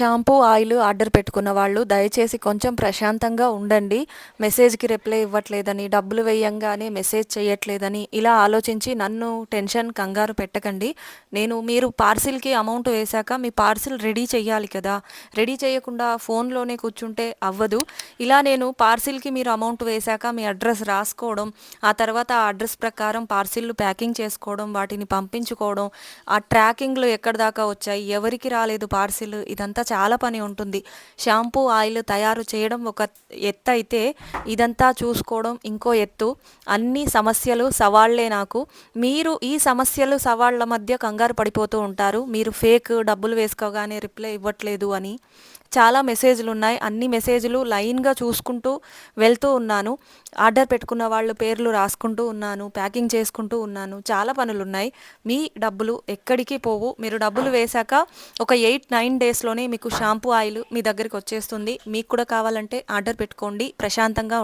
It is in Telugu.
షాంపూ, ఆయిల్ ఆర్డర్ పెట్టుకున్న వాళ్ళు దయచేసి కొంచెం ప్రశాంతంగా ఉండండి. మెసేజ్‌కి రిప్లై ఇవ్వట్లేదని, డబ్బులు వేయంగానే మెసేజ్ చేయట్లేదని ఇలా ఆలోచించి నన్ను టెన్షన్, కంగారు పెట్టకండి. నేను మీరు పార్సిల్‌కి అమౌంట్ వేశాక మీ పార్సిల్ రెడీ చేయాలి కదా! రెడీ చేయకుండా ఫోన్‌లోనే కూర్చుంటే అవ్వదు. ఇలా నేను పార్సిల్‌కి మీరు అమౌంట్ వేశాక మీ అడ్రస్ రాసుకోవడం, ఆ తర్వాత ఆ అడ్రస్ ప్రకారం పార్సిల్‌లు ప్యాకింగ్ చేసుకోవడం, వాటిని పంపించుకోవడం, ఆ ట్రాకింగ్‌లో ఎక్కడిదాకా వచ్చాయి, ఎవరికి రాలేదు పార్సిల్ ఇదంతా చాలా పని ఉంటుంది. షాంపూ, ఆయిల్ తయారు చేయడం ఒక ఎత్తు అయితే ఇదంతా చూసుకోవడం ఇంకో ఎత్తు. అన్ని సమస్యలు, సవాళ్ళే నాకు. మీరు ఈ సమస్యలు, సవాళ్ళ మధ్య కంగారు పడిపోతూ ఉంటారు. మీరు ఫేక్ డబ్బులు వేసుకోగానే రిప్లై ఇవ్వట్లేదు అని. చాలా మెసేజ్లు ఉన్నాయి అన్ని మెసేజ్‌లు లైన్‌గా చూసుకుంటూ వెళ్తూ ఉన్నాను. ఆర్డర్ పెట్టుకున్న వాళ్ళ పేర్లు రాసుకుంటూ ఉన్నాను. ప్యాకింగ్ చేసుకుంటూ ఉన్నాను. చాలా పనులు ఉన్నాయి మీ డబ్బులు ఎక్కడికి పోవు. మీరు డబ్బులు వేశాక ఒక 8, 9 డేస్‌లోనే మీకు షాంపూ, ఆయిల్ మీ దగ్గరికి వచ్చేస్తుంది. మీకు కూడా కావాలంటే ఆర్డర్ పెట్టుకోండి. ప్రశాంతంగా